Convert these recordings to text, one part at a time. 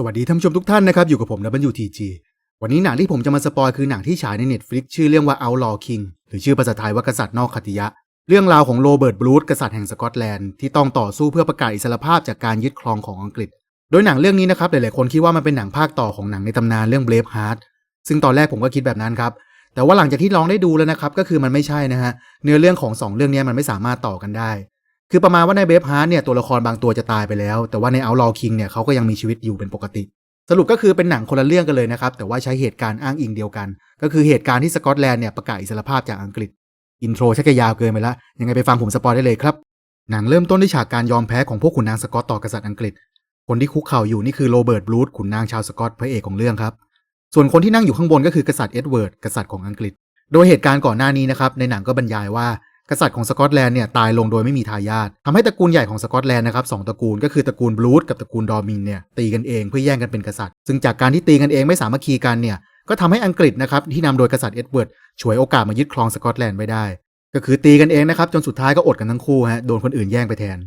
สวัสดีท่านผู้ชมทุกท่านนะครับ อยู่กับผม WTG วันนี้หนังที่ผมจะมาสปอยคือหนังที่ฉายใน Netflix ชื่อเรื่องว่า Outlaw King หรือชื่อภาษาไทยว่ากษัตริย์นอกคติยะ เรื่องราวของโรเบิร์ตบรูซกษัตริย์แห่งสกอตแลนด์ที่ต้องต่อสู้เพื่อประกาศอิสรภาพจากการยึดครองของอังกฤษ โดยหนังเรื่องนี้นะครับหลายๆคนคิดว่ามันเป็นหนังภาคต่อของหนังในตำนานเรื่อง Brave Heart ซึ่งตอนแรกผมก็คิดแบบนั้นครับแต่ว่าหลังจากที่ลองได้ดูแล้วนะครับก็คือมันไม่ใช่นะฮะเนื้อเรื่องของสองเรื่องนี้มันไม่สามารถต่อกันได้ คือประมาณว่าในเบฟฮาร์ดเนี่ยตัวละครบางตัวจะตายไปแล้ว แต่ว่าในเอาลอคิงเนี่ยเขาก็ยังมีชีวิตอยู่เป็นปกติ สรุปก็คือเป็นหนังคนละเรื่องกันเลยนะครับ แต่ว่าใช้เหตุการณ์อ้างอิงเดียวกัน ก็คือเหตุการณ์ที่สกอตแลนด์เนี่ยประกาศอิสรภาพจากอังกฤษ อินโทรชักยาวเกินไปละ ยังไงไปฟังผมสปอยได้เลยครับ หนังเริ่มต้นด้วยฉากการยอมแพ้ของพวกขุนนางสกอตต่อกษัตริย์อังกฤษ คนที่คุกเข่าอยู่นี่คือโรเบิร์ตบรูซขุนนางชาวสกอตพระเอกของเรื่องครับ ส่วนคนที่นั่งอยู่ข้างบนก็คือกษัตริย์เอ็ดเวิร์ดกษัตริย์ของอังกฤษ โดยเหตุการณ์ก่อนหน้านี้นะครับในหนังก็บรรยายว่า กษัตริย์ของสกอตแลนด์เนี่ยตายลงโดยไม่มีทายาททำให้ตระกูลใหญ่ของสกอตแลนด์นะครับสองตระกูลก็คือตระกูลบลูดกับตระกูลดอมินเนี่ยตีกันเองเพื่อแย่งกันเป็นกษัตริย์ ซึ่งจากการที่ตีกันเองไม่สามัคคีกันเนี่ยก็ทำให้อังกฤษนะครับที่นำโดยกษัตริย์เอ็ดเวิร์ดฉวยโอกาสมายึดครองสกอตแลนด์ไว้ได้ ก็คือตีกันเองนะครับจนสุดท้ายก็อดกันทั้งคู่ฮะโดนคนอื่นแย่งไปแทน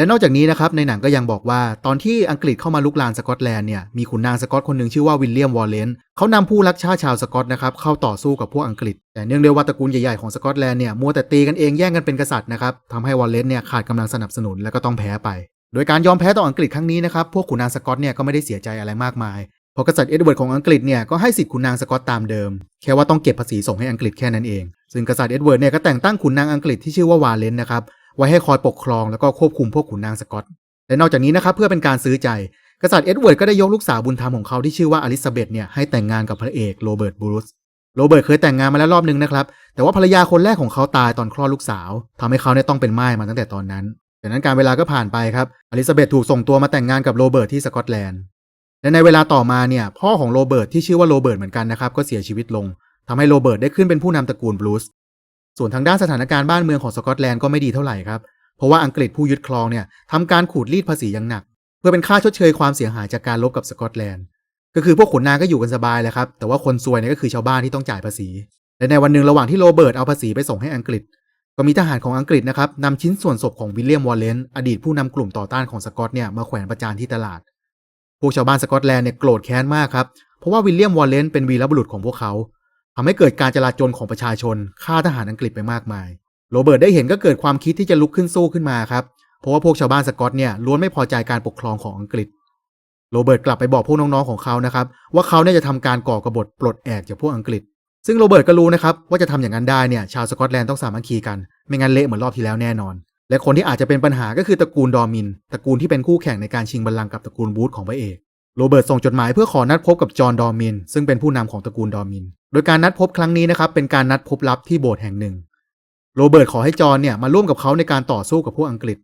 และนอกจากนี้นะครับในหนังก็ยังบอกว่าตอนที่อังกฤษเข้ามาลุกลานสกอตแลนด์เนี่ยมีขุนนางสกอตคนหนึ่งชื่อว่าวิลเลียมวอลเลนเขานำผู้รักชาติชาวสกอตนะครับเข้าต่อสู้กับพวกอังกฤษ แต่เนื่องด้วยว่าตระกูลใหญ่ๆของสกอตแลนด์เนี่ยมัวแต่ตีกันเองแย่งกันเป็นกษัตริย์นะครับทำให้วอลเลนเนี่ยขาดกำลังสนับสนุนและก็ต้องแพ้ไป โดยการยอมแพ้ต่ออังกฤษครั้งนี้นะครับพวกขุนนางสกอตเนี่ยก็ไม่ได้เสียใจอะไรมากมายเพราะกษัตริย์เอ็ดเวิร์ดของอังกฤษเนี่ยก็ให้สิทธิ์ขุนนางสกอตตามเดิม แค่ว่าต้องเก็บภาษีส่งให้อังกฤษแค่นั้นเองซึ่งกษัตริย์เอ็ดเวิร์ดเนี่ยก็แต่งตั้งขุนนางอังกฤษที่ชื่อว่าวาเลนนะครับ ไว้ให้คอยปกครองแล้วก็ควบคุมพวกขุนนางสกอต และนอกจากนี้นะครับเพื่อเป็นการซื้อใจ กษัตริย์เอ็ดเวิร์ดก็ได้ยกลูกสาวบุญธรรมของเขาที่ชื่อว่าอลิซาเบธเนี่ยให้แต่งงานกับพระเอกโรเบิร์ตบรูซโรเบิร์ตเคยแต่งงานมาแล้วรอบนึงนะครับ แต่ว่าภรรยาคนแรกของเขาตายตอนคลอดลูกสาวทำให้เขาเนี่ยต้องเป็นม่ายมาตั้งแต่ตอนนั้นจากนั้นการเวลาก็ผ่านไปครับ อลิซาเบธถูกส่งตัวมาแต่งงานกับโรเบิร์ตที่สกอตแลนด์ และในเวลาต่อมาเนี่ย พ่อของโรเบิร์ตที่ชื่อว่าโรเบิร์ตเหมือนกันนะครับ ก็เสียชีวิตลงทำให้โรเบิร์ตได้ขึ้นเป็นผู้นำตระกูลบรูซ ส่วนทางด้านสถานการณ์บ้านเมืองของสกอตแลนด์ก็ไม่ดีเท่าไหร่ครับ เพราะว่าอังกฤษผู้ยึดครองเนี่ยทำการขูดรีดภาษีอย่างหนัก เพื่อเป็นค่าชดเชยความเสียหายจากการลบกับสกอตแลนด์ ก็คือพวกขุนนางก็อยู่กันสบายแหละครับ แต่ว่าคนซวยเนี่ยก็คือชาวบ้านที่ต้องจ่ายภาษี และในวันหนึ่งระหว่างที่โรเบิร์ตเอาภาษีไปส่งให้อังกฤษ ก็มีทหารของอังกฤษนะครับนำชิ้นส่วนศพของวิลเลียมวอลเลนอดีตผู้นำกลุ่มต่อต้านของสกอตเนี่ยมาแขวนประจานที่ตลาด พวกชาวบ้านสกอตแลนด์เนี่ยโกรธแค้นมากครับ เพราะว่าวิลเลียมวอลเลนเป็นวีรบุรุษของพวกเขา ทำให้เกิดการจลาจลของประชาชนฆ่าทหารอังกฤษไปมากมาย โรเบิร์ตได้เห็นก็เกิดความคิดที่จะลุกขึ้นสู้ขึ้นมาครับ เพราะว่าพวกชาวบ้านสกอตเนี่ยล้วนไม่พอใจการปกครองของอังกฤษ โรเบิร์ตกลับไปบอกพวกน้องๆของเขานะครับ ว่าเขาเนี่ยจะทำการก่อกบฏปลดแอกจากพวกอังกฤษ ซึ่งโรเบิร์ตก็รู้นะครับว่าจะทำอย่างนั้นได้เนี่ยชาวสกอตแลนด์ต้องสามัคคีกัน ไม่งั้นเละเหมือนรอบที่แล้วแน่นอน และคนที่อาจจะเป็นปัญหาก็คือตระกูลดอมิน ตระกูลที่เป็นคู่แข่งในการชิงบัลลังก์กับตระกูลบูธของพระเอก โรเบิร์ตส่งจดหมายเพื่อขอนัดพบกับจอห์นดอร์มิน ซึ่งเป็นผู้นำของตระกูลดอร์มิน โดยการนัดพบครั้งนี้นะครับเป็นการนัดพบลับที่โบสถ์แห่งหนึ่ง โรเบิร์ตขอให้จอห์นเนี่ยมาร่วมกับเขาในการต่อสู้กับพวกอังกฤษ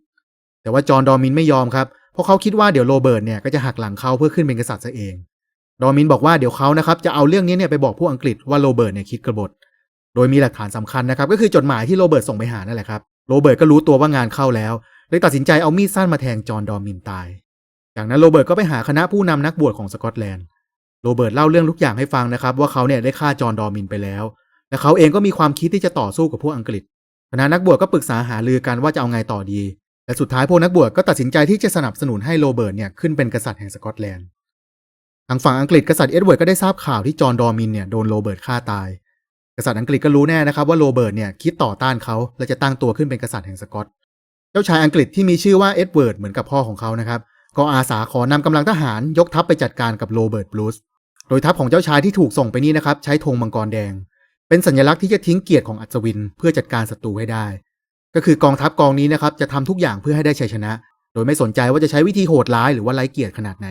แต่ว่าจอห์นดอร์มินไม่ยอมครับ เพราะเขาคิดว่าเดี๋ยวโรเบิร์ตเนี่ยก็จะหักหลังเขาเพื่อขึ้นเป็นกษัตริย์ซะเอง ดอร์มินบอกว่าเดี๋ยวเขานะครับจะเอาเรื่องนี้เนี่ยไปบอกพวกอังกฤษว่าโรเบิร์ตเนี่ยคิดกบฏ โดยมีหลักฐานสำคัญนะครับก็คือจดหมายที่โรเบิร์ตส่งไปหานั่นแหละครับ โรเบิร์ตก็รู้ตัวว่างานเข้าแล้วเลยตัดสินใจเอามีดสั้นมาแทงจอห์นดอร์มินตาย จากนั้นโรเบิร์ตก็ไปหาคณะผู้นำนักบวชของสกอตแลนด์ โรเบิร์ตเล่าเรื่องทุกอย่างให้ฟังนะครับ ว่าเขาเนี่ยได้ฆ่าจอห์นดอมินไปแล้ว และเขาเองก็มีความคิดที่จะต่อสู้กับพวกอังกฤษ คณะนักบวชก็ปรึกษาหารือกันว่าจะเอาไงต่อดี และสุดท้ายพวกนักบวชก็ตัดสินใจที่จะสนับสนุนให้โรเบิร์ตเนี่ยขึ้นเป็นกษัตริย์แห่งสกอตแลนด์ ทางฝั่งอังกฤษกษัตริย์เอ็ดเวิร์ดก็ได้ทราบข่าวที่จอห์นดอมินเนี่ยโดนโรเบิร์ตฆ่าตาย กษัตริย์อังกฤษก็รู้แน่นะครับว่าโรเบิร์ตเนี่ยคิดต่อต้านเขาและจะตั้งตัวขึ้นเป็นกษัตริย์แห่งสกอต เจ้าชายอังกฤษที่มีชื่อว่าเอ็ดเวิร์ดเหมือนกับพ่อของเขานะครับ ก็อาสาขอนำกำลังทหารยกทัพไปจัดการกับโรเบิร์ตบลูส โดยทัพของเจ้าชายที่ถูกส่งไปนี่นะครับ ใช้ธงมังกรแดง เป็นสัญลักษณ์ที่จะทิ้งเกียรติของอัศวินเพื่อจัดการศัตรูให้ได้ ก็คือกองทัพกองนี้นะครับจะทำทุกอย่างเพื่อให้ได้ชัยชนะ โดยไม่สนใจว่าจะใช้วิธีโหดร้ายหรือว่าไร้เกียรติขนาดไหน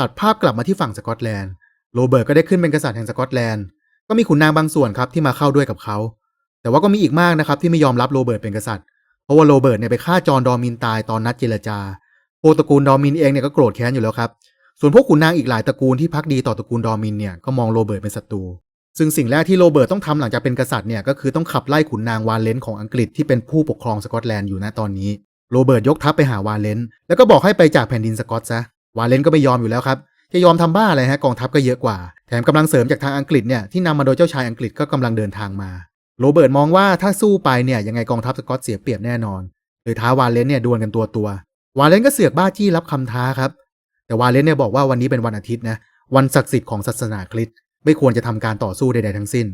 ตัดภาพกลับมาที่ฝั่งสกอตแลนด์โรเบิร์ตก็ได้ขึ้นเป็นกษัตริย์แห่งสกอตแลนด์ก็มีขุนนางบางส่วนครับที่มาเข้าด้วยกับเขา แต่ว่าก็มีอีกมากนะครับที่ไม่ยอมรับโรเบิร์ตเป็นกษัตริย์ เพราะว่าโรเบิร์ตเนี่ยไปฆ่าจอห์ดอมินตายตอนนัดเจรจา พวกตระกูลดอมินเองเนี่ยก็โกรธแค้นอยู่แล้วครับ ส่วนพวกขุนนางอีกหลายตระกูลที่พักดีต่อตระกูลดอมินเนี่ยก็มองโรเบิร์ตเป็นศัตรู ซึ่งสิ่งแรกที่โรเบิร์ตต้องทำหลังจากเป็นกษัตริย์เนี่ยก็คือต้องขับไล่ขุนนางวาเลนของอังกฤษที่เป็นผู้ปกครองสกอตแลนด์อยู่ณตอนนี้โรเบิร์ตยกทัพไปหาวาเลนแล้วก็บอกให้ไปจากแผ่นดินสกอตซะวาเลนก็ไม่ยอมอยู่แล้วครับจะยอมทำบ้าอะไรฮะกองทัพก็เยอะกว่า แถมกำลังเสริมจากทางอังกฤษเนี่ยที่นำมาโดยเจ้าชายอังกฤษก็กำลังเดินทางมา โรเบิร์ตมองว่าถ้าสู้ไปเนี่ยยังไงกองทัพสกอตเสียเปรียบแน่นอนเลยท้าวาเลนเนี่ยดวลกันตัวตัว วาเลนก็เสือกบ้าจี้รับคำท้าครับ แต่วาเลนเนี่ยบอกว่าวันนี้เป็นวันอาทิตย์นะ วันศักดิ์สิทธิ์ของศาสนาคริสต์ไม่ควรจะทำการต่อสู้ใดๆทั้งสิ้น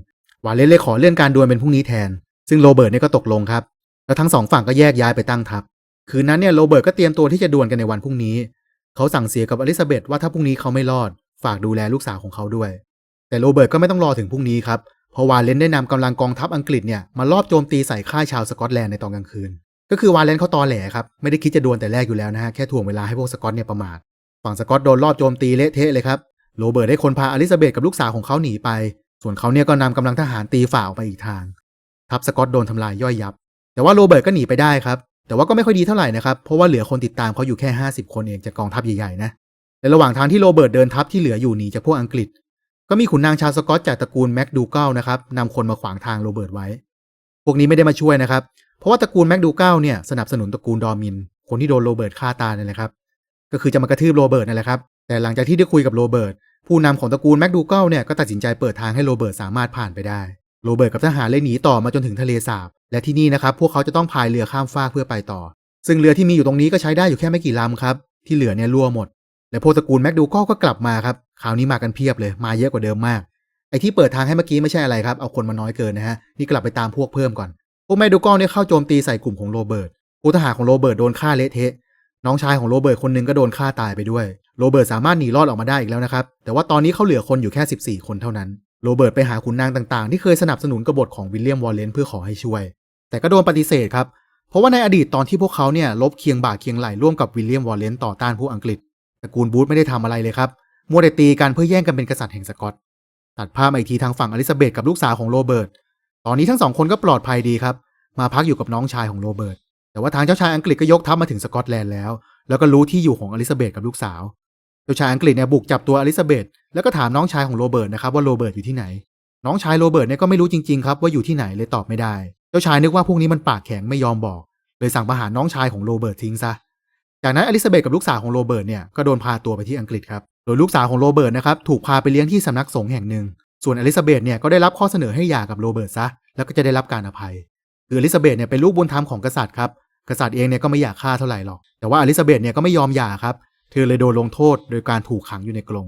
วาเลนเลยขอเลื่อนการดวลเป็นพรุ่งนี้แทน ซึ่งโรเบิร์ตเนี่ยก็ตกลงครับ แล้วทั้งสองฝั่งก็แยกย้ายไปตั้งทัพ คืนนั้นเนี่ยโรเบิร์ตก็เตรียมตัวที่จะดวลกันในวันพรุ่งนี้ เขาสั่งเสียกับอลิซาเบธว่าถ้าพรุ่งนี้เขาไม่รอด ฝากดูแลลูกสาวของเขาด้วย แต่โรเบิร์ตก็ไม่ต้องรอถึงพรุ่งนี้ครับ เพราะวาเลนได้นำกำลังกองทัพอังกฤษเนี่ยมารอบโจมตีใส่ค่ายชาวสกอตแลนด์ในตอนกลางคืน ก็คือวาเลนเขาตอแหลครับไม่ได้คิดจะดวลแต่แรกอยู่แล้วนะฮะแค่ถ่วงเวลาให้พวกสกอตเนี่ยประมาทฝั่งสกอตโดนรอบโจมตีเละเทะเลยครับโรเบิร์ตได้คนพาอลิซาเบธกับลูกสาวของเขาหนีไป ส่วนเขาเนี่ยก็นำกำลังทหารตีฝ่าออกไปอีกทาง ทัพสกอตโดนทำลายย่อยยับ แต่ว่าโรเบิร์ตก็หนีไปได้ครับ แต่ว่าก็ไม่ค่อยดีเท่าไหร่นะครับเพราะว่าเหลือคนติดตามเขาอยู่แค่ 50 คนเองจากกองทัพใหญ่ๆนะในระหว่างทางที่โรเบิร์ตเดินทัพที่เหลืออยู่หนีจากพวกอังกฤษ ก็มีขุนนางชาวสกอตจากตระกูลแม็กดูเกิลนะครับนำคนมาขวางทางโรเบิร์ตไว้ พวกนี้ไม่ได้มาช่วยนะครับ ราะว่าตระกูลแม็กดูเกิลเนี่ยสนับสนุนตระกูลดอมิน คนที่โดนโรเบิร์ตฆ่าตายนั่นแหละครับ ก็คือจะมากระทืบโรเบิร์ตนั่นแหละครับ แต่หลังจากที่ได้คุยกับโรเบิร์ตผู้นำของตระกูลแม็กดูเกิลเนี่ยก็ตัดสินใจเปิดทางให้โรเบิร์ตสามารถผ่านไปได้ โรเบิร์ตกับทหารเลยหนีต่อมาจนถึงทะเลสาบ และที่นี่นะครับพวกเขาจะต้องพายเรือข้ามฟากเพื่อไปต่อ ซึ่งเรือที่มีอยู่ตรงนี้ก็ใช้ได้อยู่แค่ไม่กี่ลำครับ ที่เหลือเนี่ยรั่วหมด และพวกตระกูลแม็กดูเกิลก็กลับมาครับ คราวนี้มากันเพียบเลย มาเยอะกว่าเดิมมาก ไอ้ที่เปิดทางให้เมื่อกี้ไม่ใช่อะไรครับ เอาคนมาน้อยเกินนะฮะ นี่กลับไปตามพวกเพิ่มก่อน พวกแม็กดูกิลเนี่ยเข้าโจมตีใส่กลุ่มของโรเบิร์ตผู้ทหารของโรเบิร์ตโดนฆ่าเละเทะ น้องชายของโรเบิร์ตคนหนึงก็โดนฆ่าตายไปด้วย โรเบิร์ตสามารถหนีรอดออกมาได้อีกแล้วนะครับ แต่ว่าตอนนี้เขาเหลือคนอยู่แค่ 14 คนเท่านั้น โรเบิร์ตไปหาขุนนางต่างๆ ที่เคยสนับสนุนกบฏของวิลเลียมวอลเลนเพื่อขอให้ช่วย แต่ก็โดนปฏิเสธครับ เพราะว่าในอดีตตอนที่พวกเขาเนี่ยลบเคียงบ่าเคียงไหลร่วมกับวิลเลียมวอลเลนต่อต้านพวกอังกฤษตระกูลบูธไม่ได้ทำอะไรเลยครับ มัวแต่ตีกันเพื่อแย่งกันเป็นกษัตริย์แห่งสกอตตัดภาพอีกทีทางฝั่งอลิซาเบธกับลูกสาวของโรเบิร์ต ตอนนี้ทั้งสองคนก็ปลอดภัยดีครับ มาพักอยู่กับน้องชายของโรเบิร์ต แต่ว่าทางเจ้าชายอังกฤษก็ยกทัพมาถึงสกอตแลนด์แล้ว แล้วก็รู้ที่อยู่ของอลิซาเบธกับลูกสาว เจ้าชายอังกฤษเนี่ยบุกจับตัวอลิซาเบธแล้วก็ถามน้องชายของโรเบิร์ตนะครับว่าโรเบิร์ตอยู่ที่ไหน น้องชายโรเบิร์ตเนี่ยก็ไม่รู้จริงๆครับว่าอยู่ที่ไหนเลยตอบไม่ได้ เจ้าชายนึกว่าพวกนี้มันปากแข็งไม่ยอมบอก เลยสั่งประหารน้องชายของโรเบิร์ตทิ้งซะ จากนั้นอลิซาเบธกับลูกสาวของโรเบิร์ตเนี่ยก็โดนพาตัวไปที่อังกฤษครับ โดยลูกสาวของโรเบิร์ตนะครับถูกพาไปเลี้ยงที่สำนักสงฆ์แห่งหนึ่ง ส่วนอลิซาเบธเนี่ยก็ได้รับข้อเสนอให้หย่ากับโรเบิร์ตซะแล้วก็จะได้รับการอภัยคืออลิซาเบธเนี่ยเป็นลูกบุญธรรมของกษัตริย์ครับกษัตริย์เองเนี่ยก็ไม่อยากฆ่าเท่าไหร่หรอก แต่ว่าอลิซาเบธเนี่ยก็ไม่ยอมหย่าครับ เธอเลยโดนลงโทษโดยการถูกขังอยู่ในกรง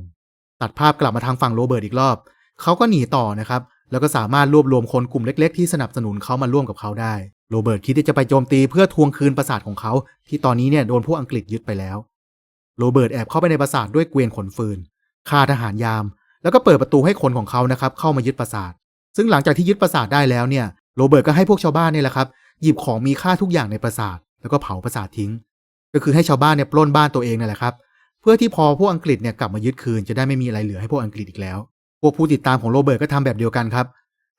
ตัดภาพกลับมาทางฝั่งโรเบิร์ตอีกรอบ เขาก็หนีต่อนะครับ แล้วก็สามารถรวบรวมคนกลุ่มเล็ก ๆ ที่สนับสนุนเขามาร่วมกับเขาได้ โรเบิร์ตคิดที่จะไปโจมตีเพื่อทวงคืนปราสาทของเขา ที่ตอนนี้เนี่ยโดนพวกอังกฤษยึดไปแล้ว โรเบิร์ตแอบเข้าไปในปราสาทด้วยเกวียนขนฟืน ฆ่าทหารยาม แล้วก็เปิดประตูให้คนของเขานะครับเข้ามายึดปราสาท ซึ่งหลังจากที่ยึดปราสาทได้แล้วเนี่ยโรเบิร์ตก็ให้พวกชาวบ้านเนี่ยแหละครับหยิบของมีค่าทุกอย่างในปราสาท แล้วก็เผาปราสาททิ้ง ก็คือให้ชาวบ้านเนี่ยปล้นบ้านตัวเองนั่นแหละครับเพื่อที่พอพวกอังกฤษเนี่ยกลับมายึดคืนจะได้ไม่มีอะไรเหลือให้พวกอังกฤษอีกแล้ว พวกผู้ติดตามของโรเบิร์ตก็ทำแบบเดียวกันครับ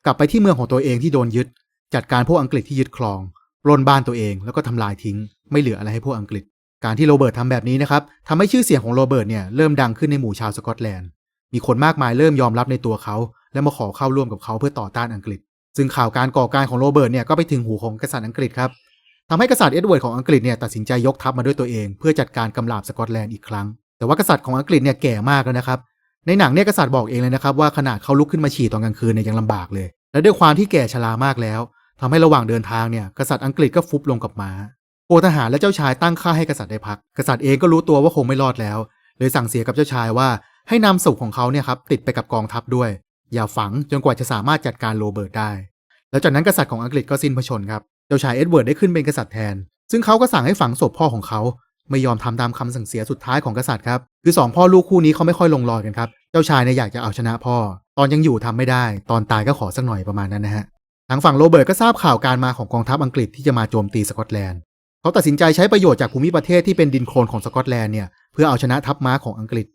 กลับไปที่เมืองของตัวเองที่โดนยึด จัดการพวกอังกฤษที่ยึดครอง ปล้นบ้านตัวเองแล้วก็ทำลายทิ้ง ไม่เหลืออะไรให้พวกอังกฤษ การที่โรเบิร์ตทำแบบนี้นะครับทำให้ชื่อเสียงของโรเบิร์ตเนี่ยเริ่มดังขึ้นในหมู่ชาวสกอตแลนด์ มีคนมากมายเริ่มยอมรับในตัวเขา และมาขอเข้าร่วมกับเขาเพื่อต่อต้านอังกฤษ ซึ่งข่าวการก่อการของโรเบิร์ตเนี่ยก็ไปถึงหูของกษัตริย์อังกฤษครับทำให้กษัตริย์เอ็ดเวิร์ดของอังกฤษเนี่ยตัดสินใจยกทัพมาด้วยตัวเอง เพื่อจัดการกำราบสกอตแลนด์อีกครั้ง แต่ว่ากษัตริย์ของอังกฤษเนี่ยแก่มากแล้วนะครับ ในหนังเนี่ยกษัตริย์บอกเองเลยนะครับว่าขนาดเขาลุกขึ้นมาฉี่ตอนกลางคืนเนี่ยยังลำบากเลย และด้วยความที่แก่ชรามากแล้วทำให้ระหว่างเดินทางเนี่ยกษัตริย์อังกฤษก็ฟุบลงกับม้าพวกทหารและเจ้าชายตั้งค่าให้กษัตริย์ได้พัก กษัตริย์เองก็รู้ตัวว่าคงไม่รอดแล้ว เลยสั่งเสียกับเจ้าชายว่า ให้นำศพของเขาเนี่ยครับติดไปกับกองทัพด้วย อย่าฝังจนกว่าจะสามารถจัดการโรเบิร์ตได้ แล้วจากนั้นกษัตริย์ของอังกฤษก็สิ้นพระชนครับ เจ้าชายเอ็ดเวิร์ดได้ขึ้นเป็นกษัตริย์แทน ซึ่งเขาก็สั่งให้ฝังศพพ่อของเขา ไม่ยอมทำตามคำสั่งเสียสุดท้ายของกษัตริย์ครับ คือสองพ่อลูกคู่นี้เขาไม่ค่อยลงรอยกันครับ เจ้าชายเนี่ยอยากจะเอาชนะพ่อ ตอนยังอยู่ทำไม่ได้ ตอนตายก็ขอสักหน่อยประมาณนั้นนะฮะ ทางฝั่งโรเบิร์ตก็ทราบข่าวการมาของกองทัพอังกฤษที่จะมาโจมตีสกอตแลนด์เขาตัดสินใจใช้ประโยชน์จากภูมิประเทศที่เป็นดินโคลนของสกอตแลนด์เนี่ยเพื่อเอาชนะทัพม้าของอังกฤษ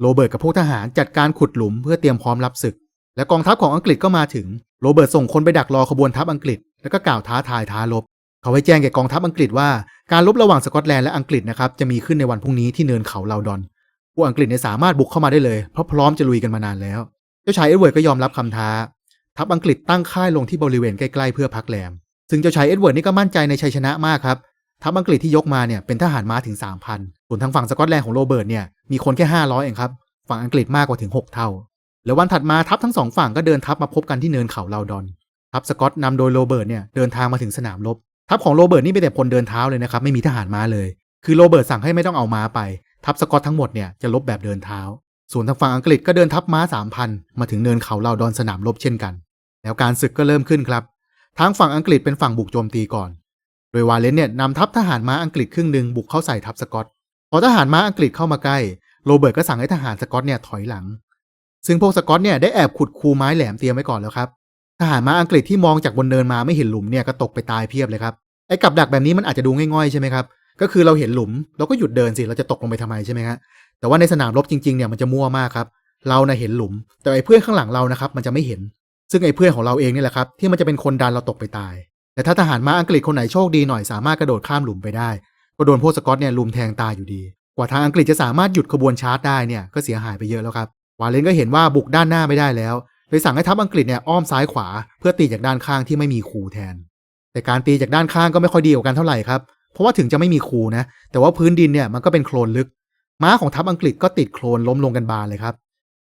โรเบิร์ตกับพวกทหารจัดการขุดหลุมเพื่อเตรียมพร้อมรับศึก และกองทัพของอังกฤษก็มาถึง โรเบิร์ตส่งคนไปดักรอขบวนทัพอังกฤษ แล้วก็กล่าวท้าทายท้ารบ เขาให้แจ้งแก่กองทัพอังกฤษว่าการรบระหว่างสกอตแลนด์และอังกฤษนะครับจะมีขึ้นในวันพรุ่งนี้ที่เนินเขาลาวดอนพวกอังกฤษเนี่ยสามารถบุกเข้ามาได้เลยเพราะพร้อมจะลุยกันมานานแล้ว เจ้าชายเอ็ดเวิร์ดก็ยอมรับคำท้า ทัพอังกฤษตั้งค่ายลงที่บริเวณใกล้ๆเพื่อพักแรม ซึ่งเจ้าชายเอ็ดเวิร์ดนี่ก็มั่นใจในชัยชนะมากครับ ทัพอังกฤษที่ยกมาเนี่ยเป็นทหารม้าถึง 3,000ส่วนทางฝั่งสกอตแลนด์ของโรเบิร์ตเนี่ยมีคนแค่ 500 เองครับ ฝั่งอังกฤษมากกว่าถึง 6 เท่า แล้ววันถัดมาทัพทั้งสองฝั่งก็เดินทัพมาพบกันที่เนินเขาลาวดอน ทัพสกอตนำโดยโรเบิร์ตเนี่ยเดินทางมาถึงสนามรบ ทัพของโรเบิร์ตนี่เป็นแต่พลเดินเท้าเลยนะครับไม่มีทหารม้าเลย คือโรเบิร์ตสั่งให้ไม่ต้องเอาม้าไป ทัพสกอตทั้งหมดเนี่ยจะลบแบบเดินเท้า ส่วนทางฝั่งอังกฤษก็เดินทัพม้า3,000มาถึงเนินเขาลาดอนสนามรบเช่นกัน แล้วการศึกก็เริ่มขึ้นครับทางฝั่งอังกฤษเป็นฝั่งบุกโจมตีก่อน ดยวาเลนเนี่ยนำทัพทหารม้าอังกฤษครึ่งหนึ่งบุกเข้าใส่ทัพสกอต พอทหารม้าอังกฤษเข้ามาใกล้โรเบิร์ตก็สั่งให้ทหารสกอตเนี่ยถอยหลัง ซึ่งพวกสกอตเนี่ยได้แอบขุดคูไม้แหลมเตรียมไว้ก่อนแล้วครับ ทหารม้าอังกฤษที่มองจากบนเนินมาไม่เห็นหลุมเนี่ยก็ตกไปตายเพียบเลยครับ ไอ้กับดักแบบนี้มันอาจจะดูง่อยๆใช่ไหมครับ ก็คือเราเห็นหลุมเราก็หยุดเดินสิเราจะตกลงไปทำไมใช่ไหมฮะ แต่ว่าในสนามรบจริงๆเนี่ยมันจะมั่วมากครับ เรานะ่ะเห็นหลุม แต่ไอ้เพื่อนข้างหลังเรานะครับมันจะไม่เห็น ซึ่งไอ้เพื่อนของเราเองนี่แหละครับที่มันจะเป็นคนดันเราตกไปตาย แต่ถ้าทหารม้าอังกฤษคนไหนโชคดีหน่อยสามารถกระโดดข้ามหลุมไปได้ ก็โดนพวกสกอตเนี่ยลุมแทงตายอยู่ดี กว่าทางอังกฤษจะสามารถหยุดขบวนชาร์จได้เนี่ยก็เสียหายไปเยอะแล้วครับวาเลนก็เห็นว่าบุกด้านหน้าไม่ได้แล้วเลยสั่งให้ทัพอังกฤษเนี่ยอ้อมซ้ายขวา เพื่อตีจากด้านข้างที่ไม่มีคูแทน แต่การตีจากด้านข้างก็ไม่ค่อยดีกว่ากันเท่าไหร่ครับเพราะว่าถึงจะไม่มีคูนะ แต่ว่าพื้นดินเนี่ยมันก็เป็นโคลนลึก ม้าของทัพอังกฤษก็ติดโคลนล้มลงกันบานเลยครับ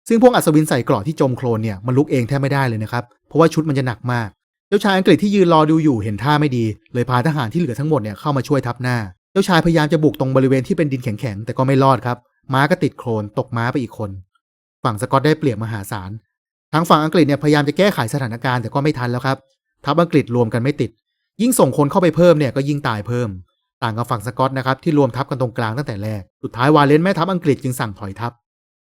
ซึ่งพวกอัศวินใส่เกราะที่จมโคลนเนี่ยมันลุกเองแทบไม่ได้เลยนะครับเพราะว่าชุดมันจะหนักมาก เจ้าชายอังกฤษที่ยืนรอดูอยู่เห็นท่าไม่ดี เลยพาทหารที่เหลือทั้งหมดเนี่ยเข้ามาช่วยทัพหน้า เจ้าชายพยายามจะบุกตรงบริเวณที่เป็นดินแข็งๆแต่ก็ไม่รอดครับ ม้าก็ติดโคลนตกม้าไปอีกคน ฝั่งสกอตได้เปรียบมหาศาลทางฝั่งอังกฤษเนี่ยพยายามจะแก้ไขสถานการณ์แต่ก็ไม่ทันแล้วครับ ทัพอังกฤษรวมกันไม่ติด ยิ่งส่งคนเข้าไปเพิ่มเนี่ยก็ยิ่งตายเพิ่ม ต่างกับฝั่งสกอตนะครับที่รวมทัพกันตรงกลางตั้งแต่แรก สุดท้ายวาเลนแม่ทัพอังกฤษจึงสั่งถอยทัพ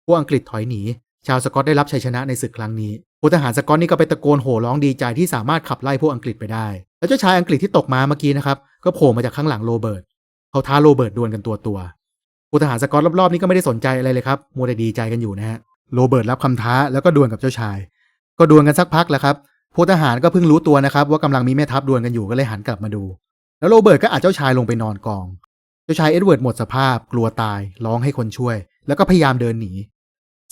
พวกอังกฤษถอยหนี ชาวสกอตได้รับชัยชนะในศึกครั้งนี้พลทหารสกอตนี่ก็ไปตะโกนโห่ร้องดีใจที่สามารถขับไล่พวกอังกฤษไปได้ แล้วเจ้าชายอังกฤษที่ตกมาเมื่อกี้นะครับก็โผล่มาจากข้างหลังโรเบิร์ตเขาท้าโรเบิร์ตดวลกันตัวตัวพลทหารสกอตรอบๆ นี้ก็ไม่ได้สนใจอะไรเลยครับมัวแต่ดีใจกันอยู่นะฮะโรเบิร์ตรับคำท้าแล้วก็ดวลกับเจ้าชาย ก็ดวลกันสักพักแล้วครับพลทหารก็เพิ่งรู้ตัวนะครับว่ากำลังมีแม่ทัพดวลกันอยู่ก็เลยหันกลับมาดู แล้วโรเบิร์ตก็อาจเจ้าชายลงไปนอนกอง เจ้าชายเอ็ดเวิร์ดหมดสภาพ กลัวตาย ร้องให้คนช่วย แล้วก็พยายามเดินหนี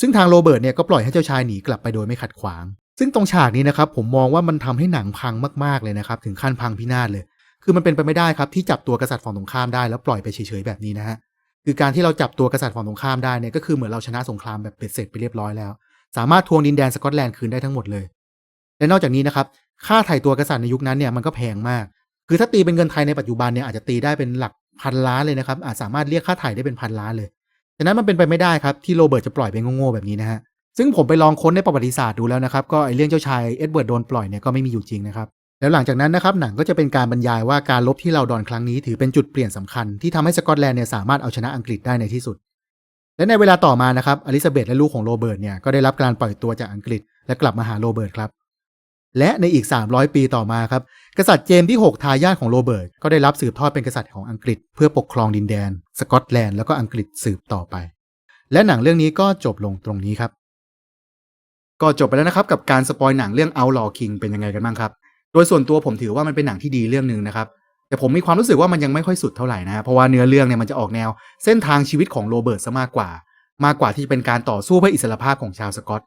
ซึ่งทางโรเบิร์ตเนี่ยก็ปล่อยให้เจ้าชายหนีกลับไปโดยไม่ขัดขวาง ซึ่งตรงฉากนี้นะครับผมมองว่ามันทำให้หนังพังมากๆเลยนะครับ ถึงขั้นพังพินาศเลย คือมันเป็นไปไม่ได้ครับที่จับตัวกษัตริย์ฝั่งตรงข้ามได้แล้วปล่อยไปเฉยๆแบบนี้นะฮะคือการที่เราจับตัวกษัตริย์ฝั่งตรงข้ามได้เนี่ยก็คือเหมือนเราชนะสงครามแบบเป็ดเสร็จไปเรียบร้อยแล้ว สามารถทวงดินแดนสกอตแลนด์คืนได้ทั้งหมดเลย และนอกจากนี้นะครับค่าไถ่ตัวกษัตริย์ในยุคนั้นเนี่ยมันก็แพงมาก คือถ้าตีเป็นเงินไทยในปัจจุบันเนี่ยอาจจะตีได้เป็นหลักพันล้านเลยนะครับอาจสามารถเรียกค่าไถ่ได้เป็นพันล้านเลย ฉะนั้นมันเป็นไปไม่ได้ครับที่โรเบิร์ตจะปล่อยไปโง่ๆแบบนี้นะฮะซึ่งผมไปลองค้นในประวัติศาสตร์ดูแล้วนะครับ ก็ไอเรื่องเจ้าชายเอ็ดเวิร์ดโดนปล่อยเนี่ยก็ไม่มีอยู่จริงนะครับ แล้วหลังจากนั้นนะครับหนังก็จะเป็นการบรรยายว่าการลบที่เราดอนครั้งนี้ถือเป็นจุดเปลี่ยนสำคัญที่ทำให้สกอตแลนด์เนี่ยสามารถเอาชนะอังกฤษได้ในที่สุด และในเวลาต่อมานะครับอลิซาเบธและลูกของโรเบิร์ตเนี่ยก็ได้รับการปล่อยตัวจากอังกฤษและกลับมาหาโรเบิร์ตครับ และในอีก 300 ปีต่อมาครับ กษัตริย์เจมส์ที่ 6 ทายาทของโรเบิร์ต ก็ได้รับสืบทอดเป็นกษัตริย์ของอังกฤษ เพื่อปกครองดินแดน สกอตแลนด์แล้วก็อังกฤษสืบต่อไป และหนังเรื่องนี้ก็จบลงตรงนี้ครับ ก็จบไปแล้วนะครับ กับการสปอยหนังเรื่อง Outlaw King เป็นยังไงกันบ้างครับ โดยส่วนตัวผมถือว่ามันเป็นหนังที่ดีเรื่องหนึ่งนะครับแต่ผมมีความรู้สึกว่ามันยังไม่ค่อยสุดเท่าไหร่นะเพราะว่าเนื้อเรื่องเนี่ยมันจะออกแนว เส้นทางชีวิตของโรเบิร์ตซะมากกว่า มากกว่าที่เป็นการต่อสู้เพื่ออิสรภาพของชาวสกอต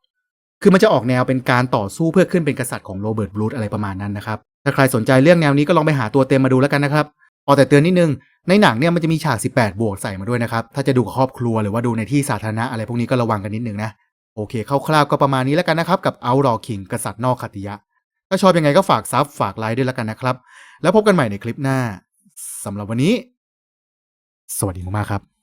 คือมันจะออกแนวเป็นการต่อสู้เพื่อขึ้นเป็นกษัตริย์ของโรเบิร์ตบลูธอะไรประมาณนั้นนะครับ ถ้าใครสนใจเรื่องแนวนี้ก็ลองไปหาตัวเต็มมาดูแล้วกันนะครับออแต่เตือนนิดนึง ในหนังเนี่ยมันจะมีฉาก 18 บวกใส่มาด้วยนะครับ ถ้าจะดูกับครอบครัวหรือว่าดูในที่สาธารณะอะไรพวกนี้ก็ระวังกันนิดนึงนะ โอเคคร่าวๆก็ประมาณนี้แล้วกันนะครับ กับ Outlaw King กษัตริย์นอกขัตติยะ ถ้าชอบยังไงก็ฝากซับฝากไลค์ด้วยแล้วกันนะครับ แล้วพบกันใหม่ในคลิปหน้าสำหรับวันนี้ สวัสดีมากๆครับ